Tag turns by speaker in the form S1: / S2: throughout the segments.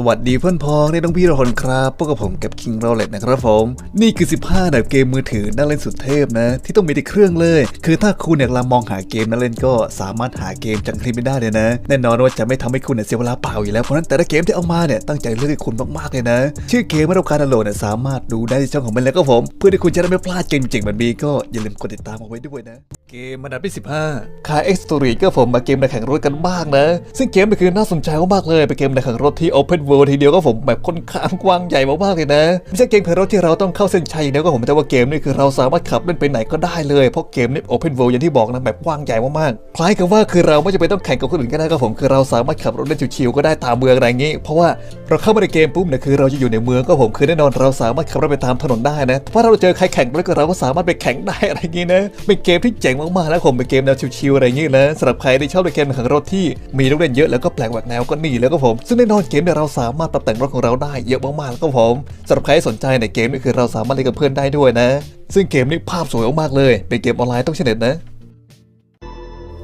S1: สวัสดีเพื่อนพ้องในน้องพี่เราคนครับพวกกับผมกับคิงเราเลตนะครับผม นี่คือ 15แบบเกมมือถือน่าเล่นสุดเทพนะ ที่ต้องมีในเครื่องเลย คือถ้าคุณอยากลามองหาเกมน่าเล่นก็สามารถหาเกมจากคลิปไม่ได้เลยนะ แน่นอนว่าจะไม่ทำให้คุณเสียเวลาเปล่าอยู่แล้ว เพราะนั้นแต่ละเกมที่เอามาเนี่ยตั้งใจเลือกให้คุณมากๆเลยนะ ชื่อเกมไม่ต้องการดาวน์โหลดเนี่ยสามารถดูได้ในช่องของมันแล้วก็ผม เพื่อที่คุณจะได้ไม่พลาดเกมจริงๆแบบนี้ก็อย่าลืมกดติดตามเอาไว้ด้วยนะเกมมันดับที่ 15คาเอ็กซ์ตรีก็ผมมาเกมในแข่งรถกันบ้างนะ ซึ่งเกมนี้คือน่าสนใจมากเลยเป็นเกมในแข่งรถที่ Open เวอร์ทีเดียวก็ผมแบบค่อนข้างกว้างใหญ่มากๆเลยนะ ไม่ใช่เกมเพลย์รถที่เราต้องเข้าเส้นชัยอย่วก็ผมแต่ว่าเกมนี่คือเราสามารถขับเล่นไปไหนก็ได้เลย เพราะเกมนี่โอเพนเวิลด์อย่างที่บอกนะแบบกว้างใหญ่มากๆคล้ายกับว่าคือเราไม่จำเป็นต้องแข่งกับคนอื่นก็ได้ก็ผมคือเราสามารถขับรถเล่นชิวๆก็ได้ตามเมืองอะไรเงี้ เพราะว่าเราเข้ามาในเกมปุ๊บเนี่ยคือเราจะอยู่ในเมืองก็ผมคือแน่นอนเราสามารถขับรถไปตามถนนได้นะถ้าเราเจอใครแข่งรถก็เราก็สามารถไปแข่งได้อะไรเงี้นะเป็นเกมที่เจ๋งมากๆแล้วผมเป็นเกมแนวชิวๆอะไรเงี้นะสำหรับใครที่ชอบในเกมขังรถที่มีลูกเล่นเยอะแล้วก็แปลกแหวกแนวก็นีแล้วก็ผมซึ่งแน่นอนเกมเนี่ยเราสามารถตัดแต่งรถของเราได้เยอะมากๆแล้วก็ผมสำหรับใครสนใจในเกมนี้คือเราสามารถเล่นกับเพื่อนได้ด้วยนะ ซึ่งเกมนี้ภาพสวยมากเลย เป็นเกมออนไลน์ต้องเช้เน็ดนะ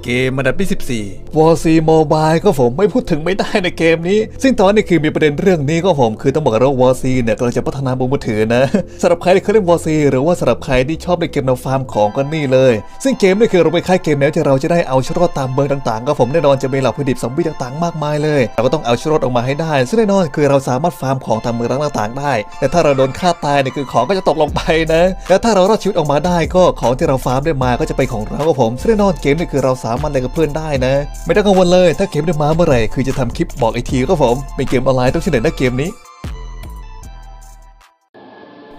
S1: เกมอันดับที่ 14 WarC Mobile ก็ผมไม่พูดถึงไม่ได้ในเกมนี้ ซึ่งตอนนี้คือมีประเด็นเรื่องนี้ก็ผมคือต้องบอกกันว่า WarC เนี่ยกำลังจะพัฒนาบนมือถือนะสำหรับใครที่เคยเล่น WarC หรือว่าสำหรับใครที่ชอบในเกมแนวฟาร์มของก็นี่เลย ซึ่งเกมนี่คือเราไปค่ายเกมแนวที่เราจะได้เอาชรอดตามเบอร์ต่างๆ ก็ผมแน่นอนจะมีเหล่าพืชดิบสมบี้ต่างๆ มากมายเลยเราก็ต้องเอาชรอดออกมาให้ได้ ซึ่งแน่นอนคือเราสามารถฟาร์มของตามเบอร์ต่างๆ ได้ แต่ถ้าเราโดนฆ่าตายเนี่ยคือของก็จะตกลงไปนะ แล้วถ้าเรารอดชีวิตออกมาได้ก็ของที่เราฟาร์มได้มาก็จะเป็นของเราก็ผมซึ่งแน่นอนเกมนี่คือเราสามันเล่นกับเพื่อนได้นะ ไม่ต้องกังวลเลยถ้าเกมได้มาเมื่อไหร่คือจะทำคลิปบอกไอทีก็ผมเป็นเกมออนไลน์ต้องใช้เน็ตนะเกมนี้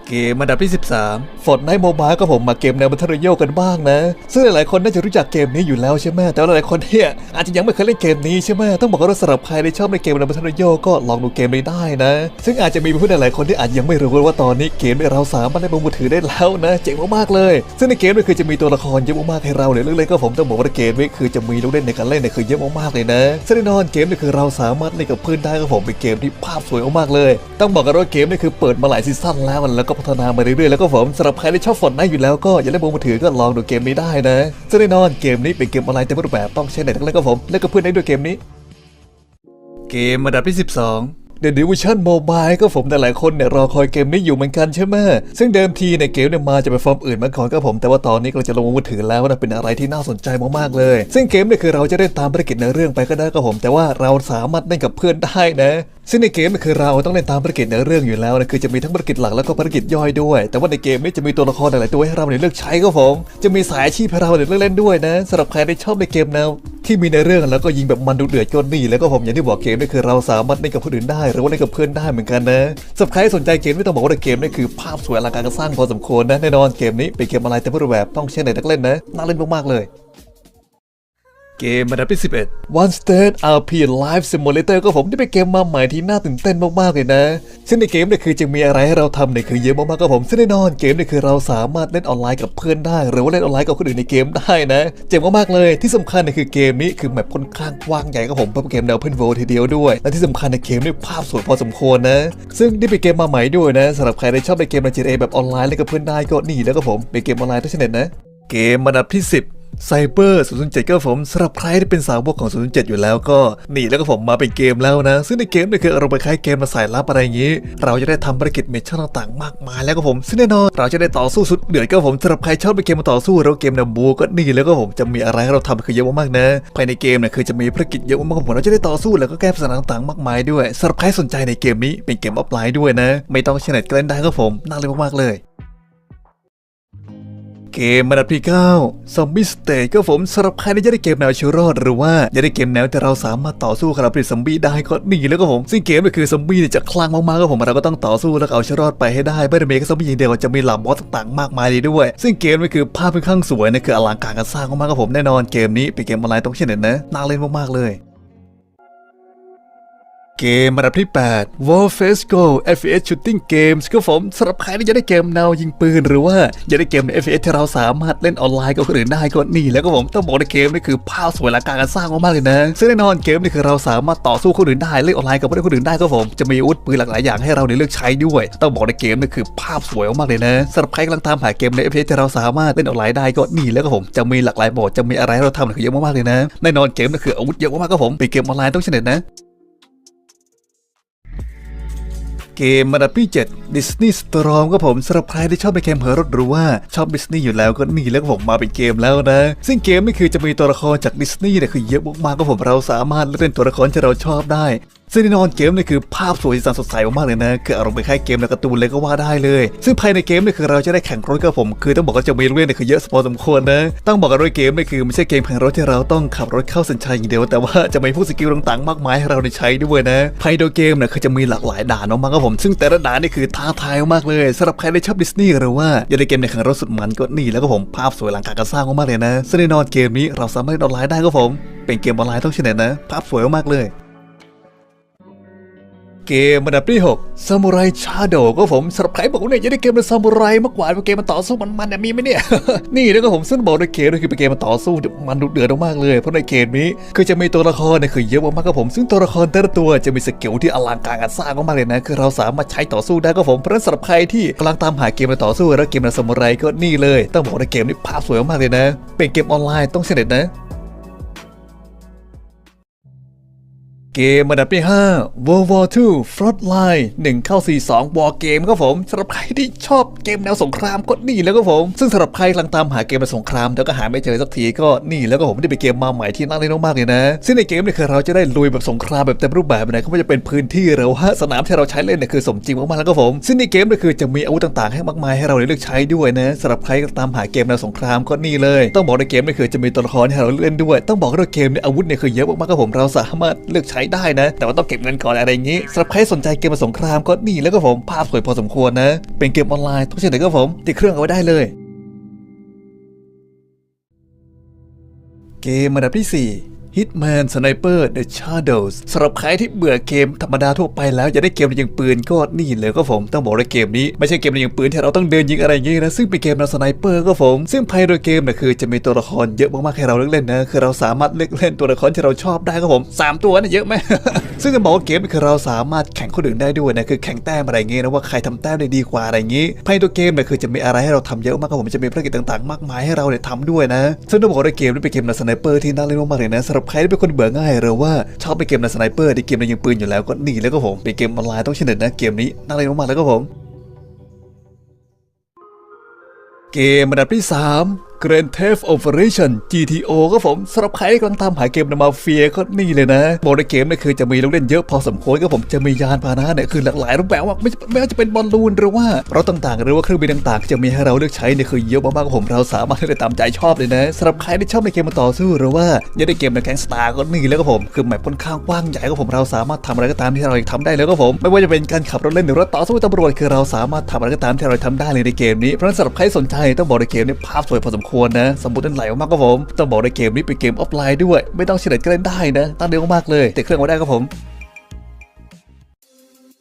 S1: เกมอันดับที่ 13 Fortnite Mobile ก็ผมมาเกมแนวมันเทิโยกันบ้างนะ ซึ่งหลายๆคนน่าจะรู้จักเกมนี้อยู่แล้วใช่ไหมแต่หลายๆคนเนี่ยอาจจะยังไม่เคยเล่นเกมนี้ใช่ไหมต้องบอกว่าสำหรับใครที่ชอบในเกมแนวมันเทิโยก็ลองดูเกมนี้ได้นะ ซึ่งอาจจะมีผู้ใดหลายคนที่อาจยังไม่รู้ว่าตอนนี้เกมเราสามารถเล่นบนมือถือได้แล้วนะเจ๋งมากๆเลย ซึ่งในเกมนี้คือจะมีตัวละครเยอะมากๆให้เราเลยเรื่องเล่นก็ผมต้องบอกว่าเกมนี้คือจะมีลูกเล่นในการเล่นเนี่ยคือเยอะมากๆเลยนะซึ่งแน่นอนเกมนี้คือเราสามารถเล่นกับเพื่อนได้ก็ผมเป็นเกมที่ภาพสวยมากเลย ต้องบอกกันว่าเกมนี่คือเปิดมาหลายซีซั่นแล้วแล้วก็พัฒนามาเรื่อยๆแล้วก็ผมสำหรับใครที่ชอบฝนนะอยู่แล้วก็อย่าเล่นมือถือก็ลองดูเกมนี้ได้นะจะไงแน่นอนเกมนี้เป็นเกมออนไลน์เต็มรูปแบบต้องใช้หนทั้งเล่นก็ผมเล่นกับเพื่อนได้ด้วยเกมนี้ เกมระดับที่ 12 The Division นโมบายก็ผมแต่หลายคนเนี่ยรอคอยเกมนี้อยู่เหมือนกันใช่ไหมซึ่งเดิมทีเนี่ยเกมเนี่ยมาจะเป็นฟอร์มอื่นมาก่อนก็ผมแต่ว่าตอนนี้เราจะลงมือถือแล้วนะเป็นอะไรที่น่าสนใจมากๆเลย ซึ่งเกมเนี่ยคือเราจะได้ตามภารกิจในเรื่องไปก็ได้ก็ผม แต่ว่าเราสามารถเล่นกับเพื่อนได้นะซึ่งในเกมเนี่ยคือเราต้องเล่นตามภารกิจในเรื่องอยู่แล้วนะคือจะมีทั้งภารกิจหลักแล้วก็ภารกิจย่อยด้วย แต่ว่าในเกมนี้จะมีตัวละครหลายตัวให้เราเลือกใช้ก็ผม จะมีสายอาชีพให้เราเลือกเล่นด้วยนะสำหรับใครที่ชอบในเกมแนว ที่มีในเรื่องแล้วก็ยิงแบบมันดูเดือดจนนี่แล้วก็ผมอย่างที่บอกเกมนี่คือเราสามารถเล่นกับคนอื่นได้ หรือว่าเล่นกับเพื่อนได้เหมือนกันนะสับใครสนใจเกมไม่ต้องบอกว่าเกมนี่คือภาพสวยอลังการสร้างพอสมควรนะแน่นอนเกมนี้เป็นเกมอะไรแต่ผู้รูแบบต้องเชื่อในนักเล่นนะน่าเล่นมากๆเลย เกมระดับที่ 11 One Stand RP Live Simulator ก็ผมที่ไปเกมมาใหม่ที่น่าตื่นเต้นมาก ๆ เลยนะ ซึ่งในเกมเนี่ยคือจะมีอะไรให้เราทำเนี่ยคือเยอะมากๆก็ผม ซึ่งแน่นอนเกมเนี่ยคือเราสามารถเล่นออนไลน์กับเพื่อนได้ หรือว่าเล่นออนไลน์กับคนอื่นในเกมได้นะ เจ๋งมาก ๆ เลยที่สำคัญเนี่ยคือเกมนี้คือแมปค่อนข้างกว้างใหญ่ก็ผมเป็นเกมแนวเพิ่นโวทีเดียวด้วย และที่สำคัญในเกมเนี่ยภาพสวยพอสมควรนะ ซึ่งที่ไปเกมมาใหม่ด้วยนะสำหรับใครที่ชอบไปเกมใน GTA แบบออนไลน์เล่นกับเพื่อนได้ก็นี่แล้วก็ผมไปเกมออนไลน์ด้วเช่นเนะ เกมระดับที่ 10 ไซเบอร์007ก็ผมสำหรับใครที่เป็นสาวกของ 007 อยู่แล้วก็นี่แล้วก็ผมมาเป็นเกมแล้วนะ ซึ่งในเกมเนี่ยคืออารมณ์คล้ายเกมมาสายลับอะไรอย่างนี้ เราจะได้ทำภารกิจเมชชั่นต่างๆ มากมายแล้วก็ผมซึ่งแน่นอนเราจะได้ต่อสู้สุดเดือดก็ผมสำหรับใครชอบเป็นเกมมาต่อสู้แล้วเกมแนวบูก็นี่แล้วก็ผมจะมีอะไรให้เราทำคือเยอะมากๆนะภายในเกมเนี่ยคือจะมีภารกิจเยอะมากๆผมเราจะได้ต่อสู้แล้วก็แก้ปัญหาต่างๆ มากมายด้วยสำหรับใครสนใจในเกมนี้เป็นเกมออฟไลน์ด้วยนะ ไม่ต้องเช้เน็ตเล่นได้ก็ผมน่าเล่นมากๆเลย เกมอันดับที่9ซอมบี้สเตจก็ผมสำหรับใครที่าะได้เกมแนวชีวรอดหรือว่าจะได้เกมแนวแต่เราสามารถต่อสู้กับราผลิตซอมบี้ได้ก็หนีแล้วก็ผมซึ่งเกมก็คือซอมบี้เนี่ยจะคลั่งมากๆก็ผมเราก็ต้องต่อสู้แล้วเอาชีวรอดไปให้ได้ไม่ได้มีแซอมบี้อย่างเดียวจะมีหลับบอสต่างๆมากมายเลยด้วย ซึ่งเกมก็คือภาพค่อนข้างสวยนะคืออลังการการสร้างมากๆก็ผมแน่นอนเกมนี้เป็นเกมออนไลน์ต้องเช่นเด่นนะน่าเล่นมากๆเลย เกมระดับที่ 8 w a r f a c e Go FPS Shooting Games ก็ผมสำหรับใครที่อยากได้เกมแนวยิงปืน หรือว่าอยากได้เกมใน FPS ที่เราสามารถเล่นออนไลน์กับคนอื่นได้ก็นี่แล้วก็ผมต้องบอกในเกมนี่คือภาพสวยหลักการสร้างมากเลยนะ ซึ่งแน่นอนเกมนี่คือเราสามารถต่อสู้คนอื่นได้เล่นออนไลน์กับคนอื่นได้ก็ผมจะมีอาวุธปืนหลากหลายอย่างให้เราเลือกใช้ด้วย ต้องบอกในเกมนี่คือภาพสวยมากเลยนะสำหรับใครกำลังตามหาเกมใน FPS ที่เราสามารถเล่นออนไลน์ได้ก็นี่แล้วก็ผมจะมีหลากหลายโหมดจะมีอะไรให้เราทำเยอะมากๆเลยนะแน่นอนเกมนี่คืออาวุธเยอะมากๆก็ผมเปเกมออนไลน์ต้องชนะนะ เกมมันดับที่7 Disney Storm ก็ผมสำหรับใครที่ชอบไปเกมเหอรถหรือว่าชอบดิสนีย์อยู่แล้วก็นี่แล้วผมมาเป็นเกมแล้วนะ ซึ่งเกมนี่คือจะมีตัวละครจากดิสนีย์เนี่ยคือเยอะมากๆก็ผมเราสามารถเล่นตัวละครที่เราชอบได้ ซึ่งแน่นอนเกมนี่คือภาพสวยสันสดใสมากๆเลยนะคืออารมณ์คล้ายเกมในการ์ตูนเลยก็ว่าได้เลย ซึ่งภายในเกมนี่คือเราจะได้แข่งรถกับผม คือต้องบอกว่าจะมีลูกเล่นเนี่ยคือเยอะพอสมควรนะต้องบอกกันด้วยเกมนี่คือไม่ใช่เกมแข่งรถที่เราต้องขับรถเข้าเส้นชัยอย่างเดียว แต่ว่าจะมีพวกสกิลต่างๆมากมายให้เราได้ใช้ด้วยนะภายในเกมนี่คือจะมีหลากหลายด่านมากๆครับผม ซึ่งแต่ละด่านนี่คือท้าทายมากเลยสำหรับใครที่ชอบดิสนีย์หรือว่าอยากได้เกมในแข่งรถสุดมันก็นี่แล้วก็ผมภาพสวยหลังการก่อสร้างมากเลยนะซึ่งแน่นอนเกมนี้เราสามารถออนไลน์ได้ครับผมเป็นเกมออนไลน์ต้องชนะนะ ภาพสวยมากเลย เกมอันดับที่6 Samurai Shadow ก็ผมสำหรับใครบอกว่าเนี่ยจะได้เกมเป็นซามูไรมากกว่าเป็นเกมมันต่อสู้มันมันเนี่ยมีไหมเนี่ย นี่แล้วก็ผมซึ่งบอกในเกมนี่คือเป็นเกมมันต่อสู้มันดุเดือดมากๆเลย เพราะในเกมนี้คือจะมีตัวละครเนี่ยคือเยอะมากๆครับผมซึ่งตัวละครแต่ละตัวจะมีสกิลที่อลังการงานสร้างมากๆเลยนะคือเราสามารถใช้ต่อสู้ได้ครับผมเพราะนั้นสำหรับใครที่กำลังตามหาเกมมาต่อสู้แล้วเกมในซามูไรก็นี่เลย ต้องบอกในเกมนี้ภาพสวยมากๆเลยนะ เป็นเกมออนไลน์ต้องเสน็จนะ เกมอันดับที่ 5 World War II Frontline 1 เข้า 42 War Game ครับผมสำหรับใครที่ชอบเกมแนวสงครามก็นี่แล้วครับผม ซึ่งสำหรับใครกำลังตามหาเกมแนวสงครามแล้วก็หาไม่เจอสักทีก็นี่แล้วก็ผมได้ไปเกมมาใหม่ที่น่าเล่นมากๆเลยนะ ซึ่งในเกมเนี่ยคือเราจะได้ลุยแบบสงครามแบบเต็มรูปแบบนะก็ไม่จะเป็นพื้นที่หรือว่าสนามที่เราใช้เล่นเนี่ยคือสมจริงมากๆแล้วครับผม ซึ่งในเกมเนี่ยคือจะมีอาวุธต่างๆ ให้มากมายให้เราเลือกใช้ด้วยนะสำหรับใครตามหาเกมแนวสงครามก็นี่เลย ต้องบอกในเกมเนี่ยคือจะมีตัวละครให้เราเล่นด้วย ต้องบอกว่าเกมเนี่ยอาวุธเนี่ยคือเยอะมากๆครับผมเราสามารถเลือกใช้ได้นะ แต่ว่าต้องเก็บเงินก่อนอะไรอย่างนี้สำหรับใครสนใจเกมสงครามก็นี่แล้วก็ผมภาพสวยพอสมควรนะ เป็นเกมออนไลน์ทุกชนิดก็ผม ติดเครื่องเอาไว้ได้เลยเกมอันดับที่ 4 Hitman Sniper The Shadows สำหรับใครที่เบื่อเกมธรรมดาทั่วไปแล้วอยากได้เกมยิงปืนก็นี่เลยก็ผมต้องบอกว่าเกมนี้ไม่ใช่เกมยิงปืนที่เราต้องเดินยิงอะไรอย่างงี้นะซึ่งเป็นเกมแนวสไนเปอร์ก็ผมซึ่งภายในเกมเนี่ยคือจะมีตัวละครเยอะมากๆให้เราเลือกเล่นนะคือเราสามารถเลือกเล่นตัวละครที่เราชอบได้ครับผมสามตัวนะเยอะไหมซึ่งจะบอกว่าเกมนี่คือเราสามารถแข่งคนอื่นได้ด้วยนะคือแข่งแต้มอะไรอย่างงี้นะว่าใครทำแต้มได้ดีกว่าอะไรอย่างงี้ภายในตัวเกมเนี่ยคือจะมีอะไรให้เราทำเยอะมากครับผมจะมีภารกิจต่างๆ มากมายให้เราเนี่ยทำด้วยนะซึ่งต้องบอกว่าเกมนี้เป็นเกมแนวสไนเปอร์ที่น่าเล่นมากๆเลยนะสำหรับใครที่เป็นคนเบื่อง่ายหรือว่าชอบไปเกมในสไนเปอร์ที่เกมในยิงปืนอยู่แล้วก็นี่แล้วก็ผมเป็นเกมออนไลน์ต้องเฉลิมนะเกมนี้น่าเล่นมากๆแล้วก็ผม เกมอันดับที่ 3 Grand Theft Operation GTO ก็ผมสำหรับใครที่กำลังตามหาเกมในมาเฟียก็นี่เลยนะบอกในเกมเนี่ยคือจะมีลูกเล่นเยอะพอสมควรก็ผมจะมียานพาหนะเนี่ยคือหลากหลายรูปแบบว่าไม่ไม่ว่าจะเป็นบอลลูนหรือว่ารถต่างๆ หรือว่าเครื่องบินต่างๆ จะมีให้เราเลือกใช้เนี่ยคือเยอะมากๆก็ผมเราสามารถเลือกตามใจชอบเลยนะสำหรับใครที่ชอบในเกมมาต่อสู้หรือว่าอยากได้เกมในแก๊งสตาร์ก็นี่แล้วก็ผมคือแมปค่อนข้างกว้างใหญ่ก็ผมเราสามารถทำอะไรก็ตามที่เราอยากทำได้แล้วก็ผม ไม่ว่าจะเป็นการขับรถเล่นหรือว่าต่อสู้ตำรวจคือเราสามารถทำอะไรก็ตามที่เราทำได้เลยในเกมนี้เพราะฉะนั้นสำหรับใครสนใจต้องบอกในเกมนี้ภาพสวยพอสมควรนะสมบูรณ์ไหลมากครับผมต้องบอกในเกมนี้เป็นเกมออฟไลน์ด้วย ไม่ต้องเฉลยก็เล่นได้นะตั้งเดียวมากเลยแต่เครื่องไว้ได้ครับผม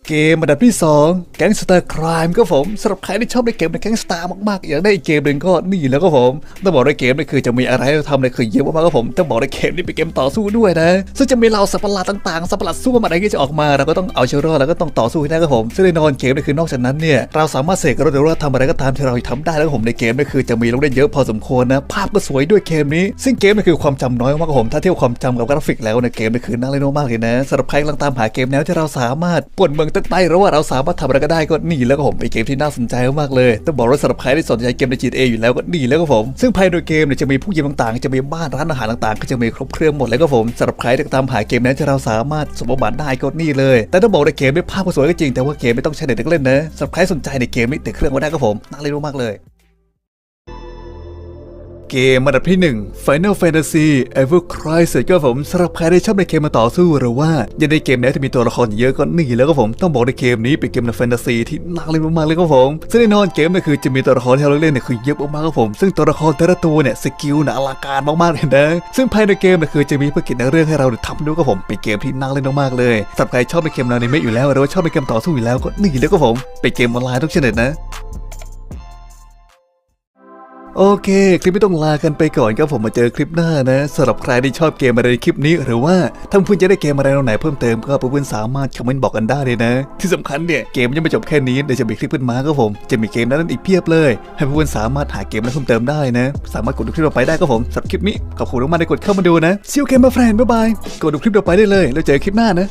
S1: เกมอันดับที่2 Gangster Crime ก็ผมสำหรับใครที่ชอบในเกมในแก๊งสตาร์มากๆ อย่างได้เกมหนึ่งก็นี่แล้วก็ผมต้องบอกในเกมนี่คือจะมีอะไรให้ทำในคือเยอะมากๆก็ผมต้องบอกในเกมนี้เป็นเกมต่อสู้ด้วยนะ ซึ่งจะมีเหล่าสัตว์ประหลาดต่างๆสัตว์ประหลาดสู้มาอะไรที่จะออกมาเราก็ต้องเอาเชื้อรอดแล้วก็ต้องต่อสู้ให้ได้ครับผมซึ่งในนอนเกมนี่คือนอกจากนั้นเนี่ยเราสามารถเสกรถหรือว่าทำอะไรก็ตามที่เราทำได้แล้วผมในเกมนี่คือจะมีลูกเล่นเยอะพอสมควรนะภาพก็สวยด้วยเกมนี้ ซึ่งเกมนี่คือความจำน้อยมากครับผมถ้าเทียบความจำกับกราฟิกแล้วในเกมนี่คือน่าเล่นมากเลยนะสำหรับใครกำลังตามหาเกมแนวที่เราสามารถปวนเมืองตั้งใจแล้วว่าเราสามารถทำอะไรก็ได้ก็นี่แล้วก็ผมเป็นเกมที่น่าสนใจมากเลยต้องบอกว่าสำหรับใครที่สนใจเกมใน GTA อยู่แล้วก็นี่แล้วก็ผม ซึ่งภายในเกมเนี่ยจะมีผู้เยี่ยมต่างๆ จะมีบ้านร้านอาหารต่างๆ ก็จะมีครบเครื่องหมดเลยก็ผมสำหรับใครที่ตามหาเกมนั้นจะเราสามารถสมบัติได้ก็นี่เลย แต่ต้องบอกในเกมไม่ภาพก็สวยก็จริงแต่ว่าเกมไม่ต้องใช้เด็กเล่นนะสำหรับใครสนใจในเกมไม่ติดเครื่องก็ได้ก็ผมน่าเล่นมากเลย เกมอันดับที่ 1 Final Fantasy Ever Crisis ก็ผมสำหรับใครที่ชอบในเกมมาต่อสู้หรือว่ายากได้เกมนวที่มีตัวละครเยอะก็นี่แล้วก็ผมต้องบอกในเกมนี้เป็นเกมในแฟนตาซีที่น่าเล่นมากๆเลยก็ผมซึ่งแน่นอนเกมเนี่ยคือจะมีตัวละครที่เราเล่นเนี่ยคือเยอะมากๆก็ผมซึ่งตัวละครแต่ละตัวเนี่ยสกิลน่ะอลังการมากๆเลยนะซึ่งภายในเกมเนี่ยคือจะมีภารกิจในเรื่องให้เราทำด้วยก็ผมเป็นเกมที่น่าเล่นมากๆเลยสำหรับใครชอบในเกมแนวนี้ไม่อยู่แล้วหรือว่าชอบในเกมต่อสู้อยู่แล้วก็นี่แล้วก็ผมเป็นเกมออนไลน์ทุกชนิดนะ โอเค คลิปไม่ต้องลากันไปก่อนครับผมมาเจอคลิปหน้านะสำหรับใครที่ชอบเกมอะไรในคลิปนี้ หรือว่าถ้าเพื่อนจะได้เกมอะไรแนวไหนเพิ่มเติมก็เพื่อนสามารถคอมเมนต์บอกกันได้เลยนะ ที่สำคัญเนี่ยเกมยังไม่จบแค่นี้เดี๋ยวจะมีคลิปขึ้นมาครับผม จะมีเกมนั้นอีกเพียบเลย ให้เพื่อนสามารถหาเกมนั้นเพิ่มเติมได้นะ สามารถกดดูคลิปต่อไปได้ครับผมสำหรับคลิปนี้ขอบคุณมากๆที่กดเข้ามาดูนะซิลเกมมาแฟนบ๊ายบายกดดูคลิปต่อไปได้เลย แล้วเจอคลิปหน้านะ